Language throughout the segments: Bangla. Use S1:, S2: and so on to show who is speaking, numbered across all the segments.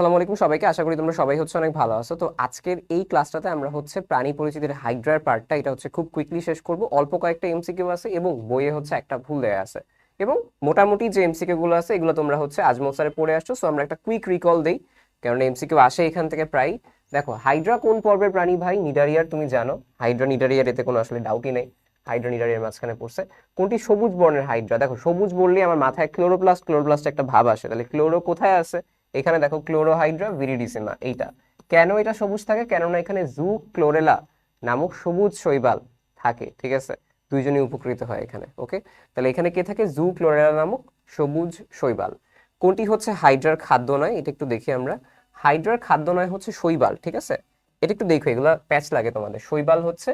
S1: আসসালামু আলাইকুম সবাইকে। আশা করি তোমরা সবাই হচ্ছে অনেক ভালো আছো। তো আজকের এই ক্লাসটাতে আমরা হচ্ছে প্রাণী পরিচিতির হাইড্রার পার্টটা, এটা হচ্ছে খুব কুইকলি শেষ করব। অল্প কয়েকটা এমসিকিউ আছে এবং বইয়ে হচ্ছে একটা ভুল দেয়া আছে। এবং মোটামুটি যে এমসিকিউ গুলো আছে, এগুলো তোমরা হচ্ছে আজমল স্যারে পড়ে আসছো। সো আমরা একটা কুইক রিকল দেই, কারণ এমসিকিউ আসে এখান থেকে প্রায়। দেখো, হাইড্রা কোন পর্বের প্রাণী ভাই? নিডারিয়ার, তুমি জানো। হাইড্রা, নিডারিয়ার এতে কোনো আসলে ডাউটই নেই। হাইড্রা, নিডারিয়ার মাঝখানে পড়ছে। কোনটি? সবুজ বর্ণের হাইড্রা। দেখো, সবুজ বললে আমার মাথায় ক্লোরোপ্লাস্ট ক্লোরোপ্লাস্ট একটা ভাব আসে। তাহলে ক্লোরো কোথায় আছে? এখানে দেখো ক্লোরোহাইড্রা, ভিরিডিসিমা, এইটা। কেন এটা সবুজ থাকে? কেননা এখানে জু ক্লোরেলা নামক সবুজ শৈবাল থাকে, ঠিক আছে? দুইজনই উপকৃত হয় এখানে, ওকে? তাহলে এখানে কে থাকে? জু ক্লোরেলা নামক সবুজ শৈবাল। কোনটি হচ্ছে হাইড্রার খাদ্য নয় এটা একটু দেখি আমরা। হাইড্রার খাদ্য নয় হচ্ছে শৈবাল, ঠিক আছে? এটা একটু দেখো, এগুলো প্যাচ লাগে তোমাদের। শৈবাল হচ্ছে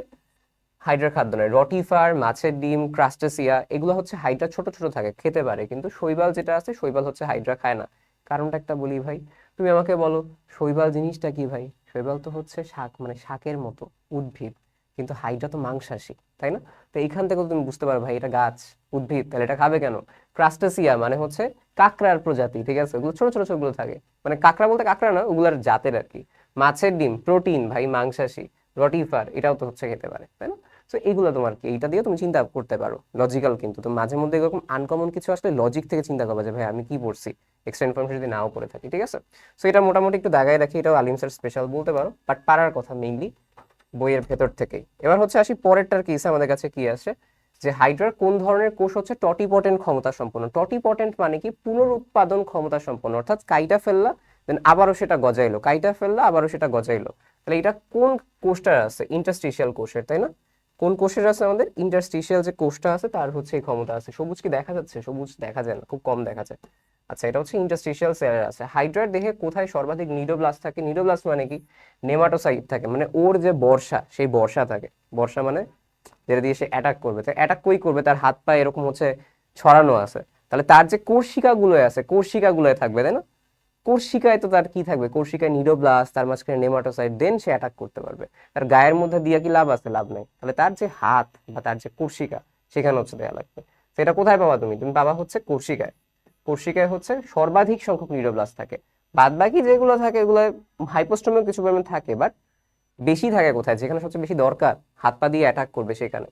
S1: হাইড্রার খাদ্য নয় রটিফার, মাছের ডিম, ক্রাস্টেসিয়া, এগুলো হচ্ছে হাইড্রা ছোট ছোট থাকে, খেতে পারে। কিন্তু শৈবাল যেটা আছে, শৈবাল হচ্ছে হাইড্রা খায় না। কারণটা একটা বলি ভাই। তুমি আমাকে বলো, শৈবাল জিনিসটা কি ভাই? শৈবাল তো হচ্ছে শাক মানে শাকের মতো, উদ্ভিদ। কিন্তু হাইড্রা তো মাংসাশী, তাই না? তো এইখান থেকে তুমি বুঝতে পারো ভাই, এটা গাছ, উদ্ভিদ, তাহলে এটা খাবে কেন? ক্রাস্টাসিয়া মানে হচ্ছে কাঁকড়ার প্রজাতি, ঠিক আছে? ওগুলো ছোট ছোট ছোটগুলো থাকে। মানে কাঁকড়া বলতে কাঁকড়া না, ওগুলার জাতের আর কি। মাছের ডিম, প্রোটিন ভাই, মাংসাশী, রটিফার, এটাও তো হচ্ছে খেতে পারে, তাই না? তো এইগুলো তোমার কি? এইটা দিয়ে তুমি চিন্তা করতে পারো। লজিক্যাল কিন্তু। তো মাঝে মধ্যে এরকম আনকমন কিছু আসলে লজিক থেকে চিন্তা করবা যে, ভাই, আমি কি পড়ছি? এক্সট্রা ইনফরমেশন যদি নাও করে থাকি, ঠিক আছে? সো এটা মোটামুটি একটু দাগায় রাখি। এটাও আলিম স্যার স্পেশাল বলতে পারো। বাট পারার কথা মেইনলি বইয়ের ভেতর থেকেই। এবার হচ্ছে আসি পরেরটার কেস আমাদের কাছে কি আসে? যে হাইড্রার কোন ধরনের কোষ হচ্ছে টটিপটেন্ট ক্ষমতা সম্পন্ন? টটিপটেন্ট মানে কি? পুনরুৎপাদন ক্ষমতা সম্পন্ন। অর্থাৎ কাইটা ফেললা দেন আবারও সেটা গজাইলো। কাইটা ফেললা, আবারও সেটা গজাইলো। তাহলে এটা কোন কোষটার আছে? ইন্টারস্টিশিয়াল কোষের, তাই না? কোন কোষের আছে আমাদের? ইন্টারস্টিশিয়াল যে কোষটা আছে, তার হচ্ছে এই ক্ষমতা আছে। সবুজ কি দেখা যাচ্ছে? সবুজ দেখা যায় না, খুব কম দেখা যায়। আচ্ছা এটা হচ্ছে ইন্টারস্টিশিয়াল সেলের আছে। হাইড্রার দেহে কোথায় সর্বাধিক নিডোব্লাস্ট থাকে? নিডোব্লাস্ট মানে কি? নেমাটোসাইট থাকে মানে ওর যে বর্ষা, সেই বর্ষা থাকে। বর্ষা মানে যেটা দিয়ে সে অ্যাটাক করবে। তো অ্যাটাক কই করবে? তার হাত পা এরকম হচ্ছে ছড়ানো আছে। তাহলে তার যে কোর্শিকাগুলোয় আছে কোর্শিকাগুলোয় থাকবে, তাই না? কোর্শিকায় তো তার কি থাকবে? কোর্শিকায় নিডোব্লাস্ট তার মাঝখানে নেমাটোসাইট দেন সে অ্যাটাক করতে পারবে। তার গায়ের মধ্যে দিয়ে কি লাভ আছে? লাভ নাই। তাহলে তার যে হাত বা তার যে কোর্শিকা, সেখানে হচ্ছে দেওয়া লাগবে। সেটা কোথায় পাবা তুমি? তুমি পাবা হচ্ছে কোর্শিকায়। কোর্শিকায় হচ্ছে সর্বাধিক সংখ্যক নিডোব্লাস্ট থাকে। বাদ বাকি যেগুলো থাকে, এগুলো হাইপোস্টোমেও কিছু পরিমাণ থাকে বাট বেশি থাকে কোথায়? যেখানে সবচেয়ে বেশি দরকার। হাত পা দিয়ে অ্যাটাক করবে সেখানে।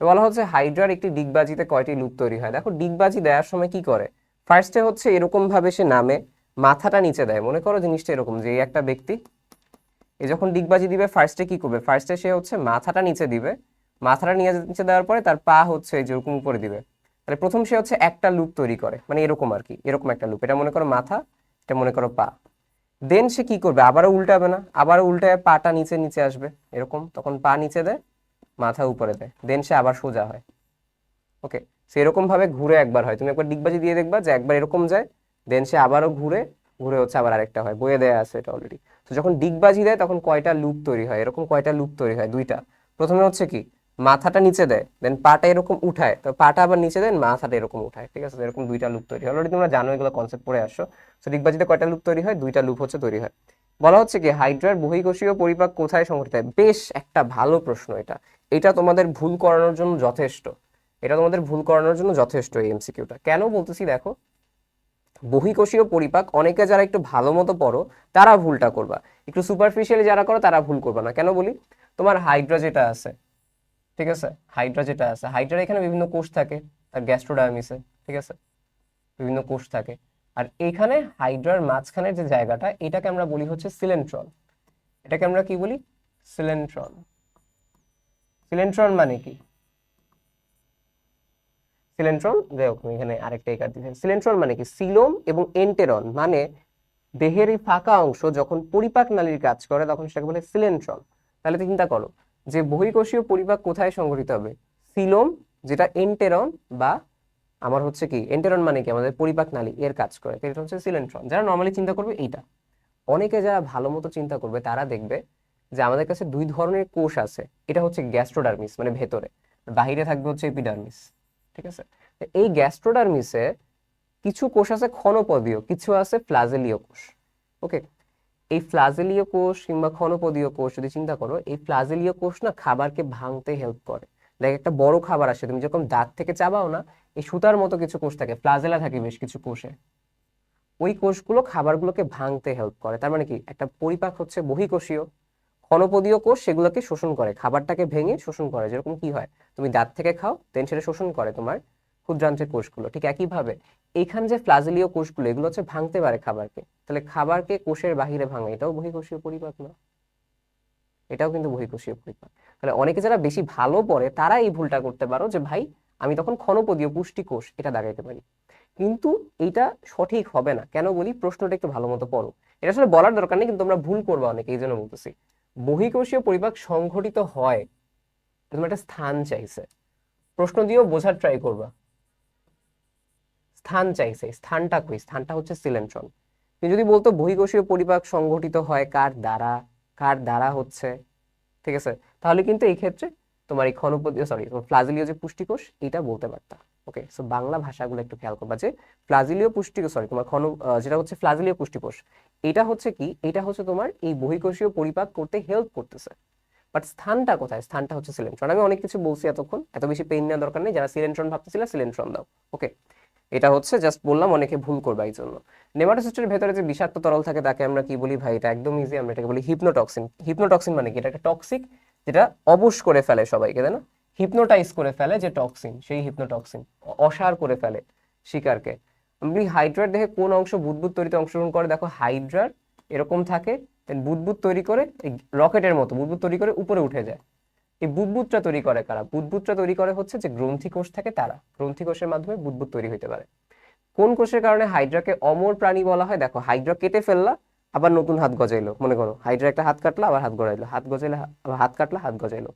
S1: বলা হচ্ছে হাইড্রার একটি ডিগবাজিতে কয়টি লুপ তৈরি হয়? দেখো ডিগবাজি দেওয়ার সময় কি করে? ফার্স্টে হচ্ছে এরকম ভাবে সে নামে। মাথাটা নিচে দেয়। মনে করো জিনিসটা এরকম যে একটা ব্যক্তি, এ যখন ডিগবাজি দিবে ফার্স্টে কি করবে? ফার্স্টে সে হচ্ছে মাথাটা নিচে দিবে। মাথাটা নিয়ে নিচে দেওয়ার পরে তার পা হচ্ছে যেরকম উপরে দিবে। তাহলে প্রথম সে হচ্ছে একটা লুপ তৈরি করে। মানে এরকম আর কি, এরকম একটা লুপ এটা মনে করো মাথা, এটা মনে করো পা। দেন সে কি করবে? আবারও উল্টাবে না। আবারও উল্টায় পাটা নিচে নিচে আসবে। এরকম। তখন পা নিচে দেয়, মাথা উপরে দেয়। দেন সে আবার সোজা হয়। ওকে সেরকম ভাবে ঘুরে একবার হয়। তুমি একবার ডিগবাজি দিয়ে দেখবা যে একবার এরকম যায় দেন সে আবারও ঘুরে ঘুরে হচ্ছে আবার আরেকটা হয়। বয়ে দেয়া আছে এটা অলরেডি তো যখন ডিগবাজি দেয়, তখন কয়টা লুপ তৈরি হয়? এরকম কয়টা লুপ তৈরি হয়? দুইটা। প্রথমে হচ্ছে কি, মাথাটা নিচে দেয় দেন পাটা এরকম উঠায়। তো পাটা আবার নিচে দেন মাথাটা এরকম উঠায়, ঠিক আছে? এরকম দুইটা লুপ তৈরি হয়। অলরেডি তোমরা জানো এগুলো কনসেপ্ট পড়ে আসছো তো ডিগবাজিতে কয়টা লুপ তৈরি হয়? দুইটা লুপ হচ্ছে তৈরি হয়। বলা হচ্ছে কি, হাইড্রার বহিকোষীয় পরিপাক কোথায় সংঘটিত হয়? বেশ একটা ভালো প্রশ্ন এটা। এটা তোমাদের ভুল করানোর জন্য যথেষ্ট। এটা তোমাদের ভুল করানোর জন্য যথেষ্ট এই এমসিকিউটা কেন বলতেছি দেখো? বহিকোষীয় পরিপাক, অনেকে যারা একটু ভালো মতো পড়ো, তারা ভুলটা করবা। একটু সুপারফিশিয়ালি যারা করো, তারা ভুল করবা না। কেন বলি? তোমার হাইড্রা যেটা আছে, ঠিক আছে? হাইড্রা যেটা আছে হাইড্রার এখানে বিভিন্ন কোষ থাকে। তার গ্যাস্ট্রোডায়ামিসে ঠিক আছে? বিভিন্ন কোষ থাকে। আর এখানে হাইড্রার মাঝখানের যে জায়গাটা, এটাকে আমরা বলি হচ্ছে সিলেন্ট্রন এটাকে আমরা কি বলি? সিলেন্ট্রন সিলেন্ট্রন মানে কি? সিলেন্ট্রন যাই হোক এখানে আরেকটা একার দিচ্ছি। সিলেন্ট্রন মানে কি? সিলোম এবং এন্টেরন মানে দেহের এই ফাঁকা অংশ যখন পরিপাক নালীর কাজ করে, তখন সেটাকে বলে সিলেন্ট্রন তাহলে চিন্তা করো, যে বহির্কোষীয় পরিপাক কোথায় সংঘটিত হবে? সিলোম, যেটা এন্টেরন বা আমার হচ্ছে কি? এন্টেরন মানে কি? আমাদের পরিপাক নালী, এর কাজ করে। এটা হচ্ছে সিলেন্ট্রন যারা নর্মালি চিন্তা করবে এইটা। অনেকে যারা ভালো মতো চিন্তা করবে, তারা দেখবে যে আমাদের কাছে দুই ধরনের কোষ আছে। এটা হচ্ছে গ্যাস্ট্রোডার্মিস মানে ভেতরে। বাহিরে থাকবে হচ্ছে এপিডার্মিস। ঠিক আছে? এই গ্যাস্ট্রোডার্মিসে কিছু কোষ আছে ক্ষণপদীয়, কিছু আছে ফ্লাজেলীয় কোষ ওকে এই ফ্লাজেলীয় কোষ কিংবা ক্ষণপদীয় কোষ যদি চিন্তা করো, এই ফ্লাজেলীয় কোষ না খাবারকে ভাঙতে হেল্প করে। দেখ, একটা বড় খাবার আসে, তুমি যখন দাঁত থেকে চাবাও না, এই সুতার মতো কিছু কোষ থাকে ফ্লাজেলা থাকে বেশ কিছু কোষে। ওই কোষগুলো খাবারগুলোকে ভাঙতে হেল্প করে। তার মানে কি? একটা পরিপাক হচ্ছে বহিঃকোষীয় ক্ষণপদীয় কোষ সেগুলোকে শোষণ করে, খাবারটাকে ভেঙে শোষণ করে। যেরকম কি হয়? তুমি দাঁত থেকে খাও দেন সেটা শোষণ করে তোমার ক্ষুদ্রান্ত্রের কোষগুলো। ঠিক একইভাবে এইখানে যে ফ্লাজেলীয় কোষগুলো, এগুলো হচ্ছে ভাঙতে পারে খাবারকে। তাহলে খাবারকে কোষের বাহিরে ভাঙে, এটাও বহিঃকোষীয় পরিপাক না। এটাও কিন্তু বহিকোষীয় পরিপাক। তাহলে অনেকে যারা বেশি ভালো পড়ে, তারা এই ভুলটা করতে পারো যে, ভাই, আমি তখন ক্ষণপদীয় পুষ্টি কোষ, এটা দাগাইতে পারি। কিন্তু এটা সঠিক হবে না। কেন বলি? প্রশ্নটা একটু ভালো মতো পড়ো। এটা আসলে বলার দরকার নেই, কিন্তু তোমরা ভুল করবা অনেকে, এই জন্য বলতেছি। বহিঃকোষীয় পরিপাক সংঘটিত হয় তোমার একটা স্থান চাইছে। প্রশ্ন দিয়েও বোঝার ট্রাই করবা। স্থান চাইছে, স্থানটা কই? স্থানটা হচ্ছে সিলেন্ট্রন। তুমি যদি বলতো বহিঃকোষীয় পরিপাক সংঘটিত হয় কার দ্বারা কার দ্বারা হচ্ছে, ঠিক আছে? তাহলে কিন্তু এই ক্ষেত্রে তোমার এই ক্ষণপদীয় সরি ফ্লাজিলীয় যে পুষ্টিকোষ, এটা বলতে পারতা। ওকে সো বাংলা ভাষাগুলো একটু খেয়াল করবা যে ফ্লাজিলীয় পুষ্টিকোষ সরি তোমার ক্ষণ যেটা হচ্ছে ফ্লাজিলীয় পুষ্টিকোষ এটা হচ্ছে কি? এটা হচ্ছে তোমার এই বহিঃকোষীয় পরিপাক করতে হেল্প করতেছে। বাট স্থানটা কোথায়? স্থানটা হচ্ছে সিলেন্ট্রন আমি অনেক কিছু বলছি এতক্ষণ। এত বেশি পেইন নেওয়ার দরকার নেই। যারা সিলেন্ট্রন ভাবতেছিল সিলেন্ট্রন দাও। ওকে এটা হচ্ছে জাস্ট বললাম, অনেকে ভুল করবে এই জন্য নেমাটোসিস্টের ভেতরে যে বিষাক্ত তরল থাকে, তাকে আমরা কি বলি ভাই? এটা একদম ইজি আমরা এটাকে বলি হিপনোটক্সিন হিপনোটক্সিন মানে কি? এটা একটা টক্সিক যেটা অবশ করে ফেলে সবাইকে, তাই না? হিপনোটাইজ করে ফেলে যে টক্সিন সেই হিপনোটক্সিন অসার করে ফেলে শিকারকে। আমি হাইড্রার দেহে কোন অংশ বুদবুদ তৈরিতে অংশগ্রহণ করে? দেখো হাইড্রার এরকম থাকে দেন বুদবুদ তৈরি করে রকেটের মতো, বুদবুদ তৈরি করে উপরে উঠে যায়। এই বুদবুদটা তৈরি করে কারা? বুদবুদটা তৈরি করে হচ্ছে যে গ্রন্থি কোষ থাকে তারা, গ্রন্থি কোষের মাধ্যমে বুদবুদ তৈরি হতে পারে। কোন কোষের কারণে হাইড্রাকে অমর প্রাণী বলা হয়? দেখো হাইড্রা কেটে ফেললা, আবার নতুন হাত গজাইলো, মনে করো হাইড্রা একটা হাত কাটলা, আবার হাত গজাইলো, হাত গজাইলে আবার হাত কাটলা, হাত গজাইলো।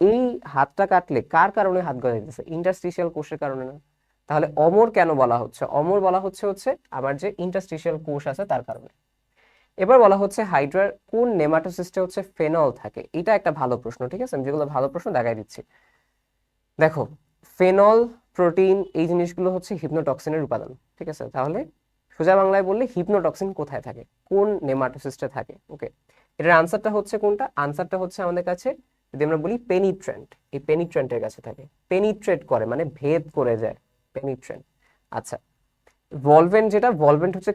S1: এই হাতটা কাটলে কার কারণে হাত গজাইতেছে? ইন্টারস্টিশিয়াল কোষের কারণে না? তাহলে অমর কেন বলা হচ্ছে? অমর বলা হচ্ছে হচ্ছে আমার যে ইন্টারস্টিশিয়াল কোষ আছে তার কারণে। এবার বলা হচ্ছে হাইড্রার কোন নেমাটোসিস্টে হচ্ছে ফেনল থাকে? এটা একটা ভালো প্রশ্ন, ঠিক আছে? আমি যেগুলো ভালো প্রশ্ন দেখাই দিচ্ছি। দেখো, ফেনল, প্রোটিন এই জিনিসগুলো হচ্ছে হিপনোটক্সিনের উপাদান, ঠিক আছে? তাহলে সোজা বাংলায় বললে হিপনোটক্সিন কোথায় থাকে? কোন নেমাটোসিস্টে থাকে? ওকে এটার আনসারটা হচ্ছে কোনটা? আনসারটা হচ্ছে আমাদের কাছে, যদি আমরা বলি পেনিট্রেন্ট এই পেনিট্রেন্টের কাছে থাকে। পেনিট্রেট করে মানে ভেদ করে যায় পেনিট্রেন্ট আচ্ছা ভলভেন্ট যেটা ভলভেন্ট হচ্ছে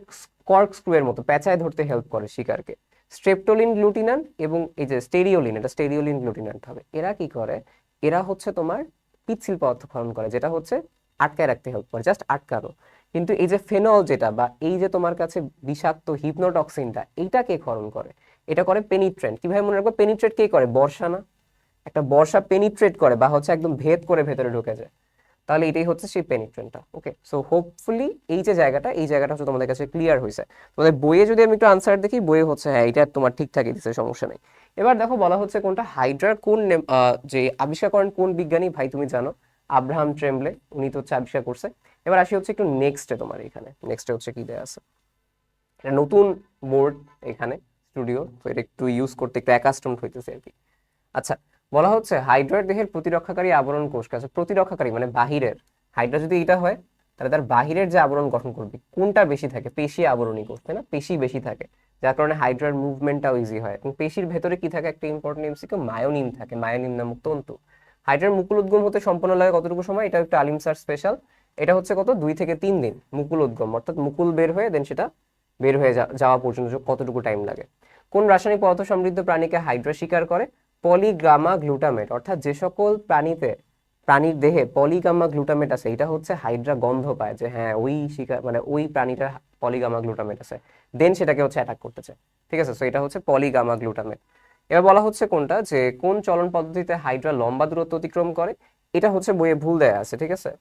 S1: কর্ক স্ক্রু এর মতো, প্যাঁচায় ধরতে হেল্প করে শিকারকে। স্ট্রেপটোলিন গ্লুটিনান এবং এই যে স্টেরিওলিন এটা স্টেরিওলিন গ্লুটিনান্ট হবে। এরা কি করে? এরা হচ্ছে তোমার পিচ্ছিল পদার্থ ক্ষরণ করে, যেটা হচ্ছে আটকায় রাখতে হেল্প করে জাস্ট আটকানো। কিন্তু এই যে ফেনল যেটা বা এই যে তোমার কাছে বিষাক্ত হিপনোটক্সিনটা এইটা কে ক্ষরণ করে। এটা করে পেনিট্রেন্ট কীভাবে মনে রাখব? পেনিট্রেট কে করে? বর্ষা না। একটা বর্ষা পেনিট্রেট করে বা হচ্ছে একদম ভেদ করে ভেতরে ঢুকে যায়। তাহলে এটাই হচ্ছে সেই পেনিট্রেন্টটা ওকে সো হোপফুলি এই যে জায়গাটা, এই জায়গাটা হচ্ছে তোমাদের কাছে ক্লিয়ার হয়েছে। তোমাদের বইয়ে যদি আমি একটু আনসার দেখি, বইয়ে হচ্ছে হ্যাঁ এটা তোমার ঠিকঠাকই দিচ্ছে সমস্যা নেই। এবার দেখো, বলা হচ্ছে কোনটা? হাইড্রার কোন যে আবিষ্কার করেন কোন বিজ্ঞানী, ভাই তুমি জানো, আব্রাহাম ট্রেমলে উনি তো হচ্ছে আবিষ্কার করছে। এবার আসি হচ্ছে একটু নেক্সটে তোমার এখানে। নেক্সটে হচ্ছে কি দেয়া আছে? এটা নতুন বোর্ড এখানে স্টুডিও তো এটা একটু ইউজ করতে একটু অ্যাকাস্টমড হইতেছে আর কি। আচ্ছা বলা হচ্ছে হাইড্রার দেহের প্রতিরক্ষাকারী আবরণ কোষ আছে প্রতিরক্ষাকারী মানে বাহিরের। হাইড্রা যদি এটা হয়, তাহলে তার বাহিরের যে আবরণ গঠন করবে, কোনটা বেশি থাকে? পেশি আবরণী কোষ, তাই না? পেশি বেশি থাকে, যার কারণে হাইড্রার মুভমেন্টটাও ইজি হয়। এবং পেশির ভেতরে কি থাকে? একটা ইম্পর্টেন্ট এমসিকিউ মায়োনিন থাকে মায়োনিন নামক তন্তু। হাইড্রার মুকুল উদ্গম হতে সম্পন্ন লাগে কতটুকু সময়? এটা একটা আলিম স্পেশাল এটা হচ্ছে কত? দুই থেকে তিন দিন মুকুল উদ্গম, অর্থাৎ মুকুল বের হয়ে দেন সেটা বের হয়ে যাওয়া পর্যন্ত কতটুকু টাইম লাগে। কোন রাসায়নিক পদার্থ সমৃদ্ধ প্রাণীকে হাইড্রা শিকার করে? পলিগামা গ্লুটামেট, অর্থাৎ যে সকল প্রাণীতে, প্রাণীর দেহে পলিগামা গ্লুটামেট আছে, এটা হচ্ছে হাইড্রা গন্ধ পায় যে হ্যাঁ ওই শিকার মানে ওই প্রাণীটার পলিগামা গ্লুটামেট আছে। দেন সেটাকে হচ্ছে অ্যাটাক করতেছে ঠিক আছে? সো এটা হচ্ছে পলিগামা গ্লুটামেট। এবার বলা হচ্ছে কোনটা? যে কোন চলন পদ্ধতিতে হাইড্রা লম্বা দূরত্ব অতিক্রম করে, এটা হচ্ছে বইয়ে ভুল দেয়া আছে, ঠিক আছে?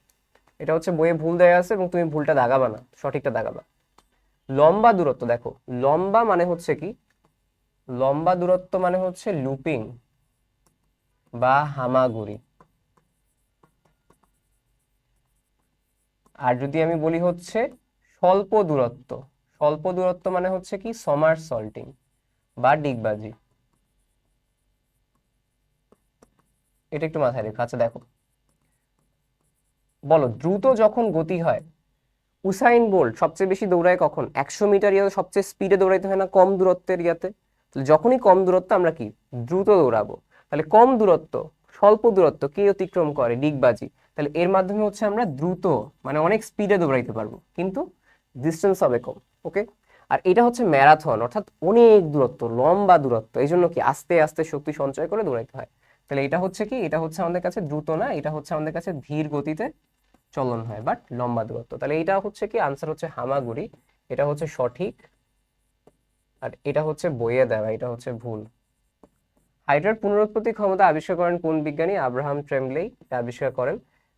S1: এটা হচ্ছে বইয়ে ভুল দেয়া আছে এবং তুমি ভুলটা দাগাবা না, সঠিকটা দাগাবা। লম্বা দূরত্ব, দেখো, লম্বা মানে হচ্ছে কি? লম্বা দূরত্ব মানে হচ্ছে লুপিং বা হামাগুড়ি। আর যদি আমি বলি হচ্ছে স্বল্প দূরত্ব স্বল্প দূরত্ব মানে হচ্ছে কি সমার সল্টিং বা ডিগবাজি। এটা একটু মাথায় রেখো আচ্ছা দেখো। বলো, দ্রুত যখন গতি হয়, উসাইন বোল্ট সবচেয়ে বেশি দৌড়ায় কখন? একশো মিটার ইয়াতে সবচেয়ে স্পিডে দৌড়াইতে হয় না? কম দূরত্বের ইয়াতে। যখনই কম দূরত্ব আমরা কি? দ্রুত দৌড়াবো। তাহলে কম দূরত্ব, স্বল্প দূরত্ব কে অতিক্রম করে? ডিগবাজি। তাহলে এর মাধ্যমে হচ্ছে আমরা দ্রুত মানে অনেক স্পিডে দৌড়াইতে পারব, কিন্তু ডিস্টেন্স হবে কম ওকে আর এটা হচ্ছে ম্যারাথন অর্থাৎ অনেক দূরত্ব, লম্বা দূরত্ব এই জন্য কি আস্তে আস্তে শক্তি সঞ্চয় করে দৌড়াইতে হয়। তাহলে এটা হচ্ছে কি? এটা হচ্ছে আমাদের কাছে দ্রুত না, এটা হচ্ছে আমাদের কাছে ধীর গতিতে চলন হয় বাট লম্বা দূরত্ব। তাহলে এটা হচ্ছে কি? আনসার হচ্ছে হামাগুড়ি, এটা হচ্ছে সঠিক, আর এটা হচ্ছে বইয়ে দেওয়া, এটা হচ্ছে ভুল। হাইড্রার পুনরুৎপত্তি ক্ষমতা আবিষ্কার করেন কোন বিজ্ঞানী? আব্রাহাম ট্রেমলেই এটা আবিষ্কার করেন।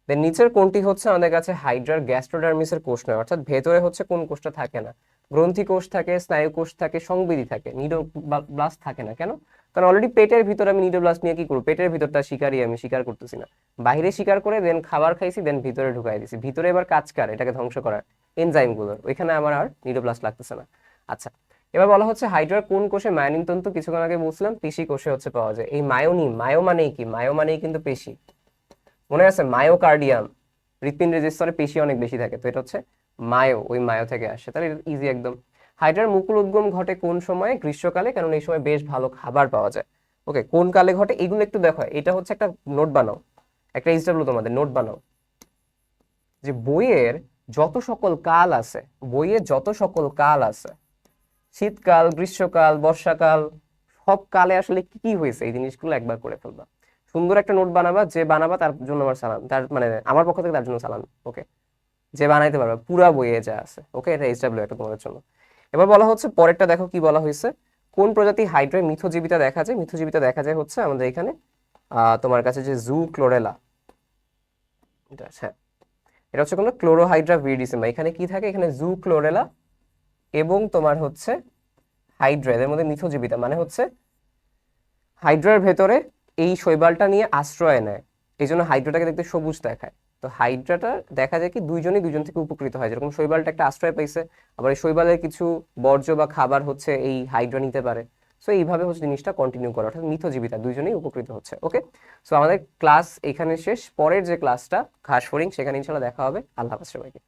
S1: দেন নিচের কোনটি হচ্ছে আমাদের কাছে হাইড্রার গ্যাস্ট্রোডার্মিসের কোষ নয়, অর্থাৎ ভেতরে হচ্ছে কোন কোষটা থাকে না। গ্রন্থি কোষ থাকে, স্নায়ু কোষ থাকে সংবেদী থাকে নিডোব্লাস্ট থাকে না কেন? কারণ অলরেডি পেটের ভিতরে আমি নিডোব্লাস্ট নিয়ে কি করব? পেটের ভিতরটা শিকারই আমি, শিকার করতেছি না। বাইরে শিকার করে দেন খাবার খাইছি দেন ভিতরে ঢুকাই দিছি। ভিতরে এবার কাজ কার? এটাকে ধ্বংস করার এনজাইমগুলোর ওইখানে আমার আর নিডোব্লাস্ট লাগতেছে না। আচ্ছা এবার বলা হচ্ছে হাইড্রার কোন কোষে মায়োনিন তন্তু কিছুক্ষণ আগে বলছিলাম পেশি কোষে হচ্ছে পাওয়া যায়। এই মায়োনি মায়ো মানেই কি? মায়ো মানেই কিন্তু পেশি। মনে আছে? মায়োকার্ডিয়াম। হৃৎপিণ্ডের যে স্তরে পেশি অনেক বেশি থাকে, তো এটা হচ্ছে মায়ো, ওই মায়ো থেকে আসে। তাহলে ইজি একদম। হাইড্রার মুকুল উদ্গম ঘটে কোন সময়ে? গ্রীষ্মকালে, কারণ এই সময় বেশ ভালো খাবার পাওয়া যায়। ওকে, কোন কালে ঘটে? এগুলো একটু দেখো। এটা হচ্ছে একটা নোট বানাও। একটা ইসডাব্লিউ তোমাদের, নোট বানাও। যে বইয়ের যত সকল কাল আছে, বইয়ের যত সকল কাল আছে শীতকাল, গ্রীষ্মকাল, বর্ষাকাল, সব কালে আসলে কি কি হয়েছে? এই জিনিসগুলো একবার করে ফেলবা। সুন্দর একটা নোট বানাবা, যে বানাবা তার জন্য আমার সালাম, তার মানে আমার পক্ষ থেকে তার জন্য সালাম, ওকে? যে বানাইতে পারবে, পুরা বইয়ে যা আছে, ওকে? এটা এইচডাব্লিউ একটা তোমাদের জন্য। এবার বলা হচ্ছে, পরেরটা দেখো কি বলা হয়েছে। কোন প্রজাতি হাইড্রায় মিথজীবিতা দেখা যায়? মিথজীবিতা দেখা যায় হচ্ছে আমাদের এখানে তোমার কাছে যে জু ক্লোরেলা। এটা হ্যাঁ। এটা হচ্ছে কোনো ক্লোরোহাইড্রা ভিরিডিসিমা এখানে কি থাকে? এখানে জু ক্লোরেলা এবং তোমার হচ্ছে হাইড্রা এদের মধ্যে মিথজীবিতা মানে হচ্ছে হাইড্রার ভেতরে এই শৈবালটা নিয়ে আশ্রয় নেয়। এই জন্য হাইড্রাটাকে দেখতে সবুজ দেখায়। তো হাইড্রাটা দেখা যায় কি দুইজনই দুইজন থেকে উপকৃত হয়। যেরকম শৈবালটা একটা আশ্রয় পাইছে, আবার এই শৈবালের কিছু বর্জ্য বা খাবার হচ্ছে এই হাইড্রা নিতে পারে। সো এইভাবে হচ্ছে জিনিসটা কন্টিনিউ করা, অর্থাৎ মিথজীবিতা দুইজনেই উপকৃত হচ্ছে ওকে সো আমাদের ক্লাস এখানে শেষ। পরের যে ক্লাসটা ঘাস ফড়িং, সেখানে ইনশাল্লাহ দেখা হবে। আল্লাহ হাফেজ সবাইকে।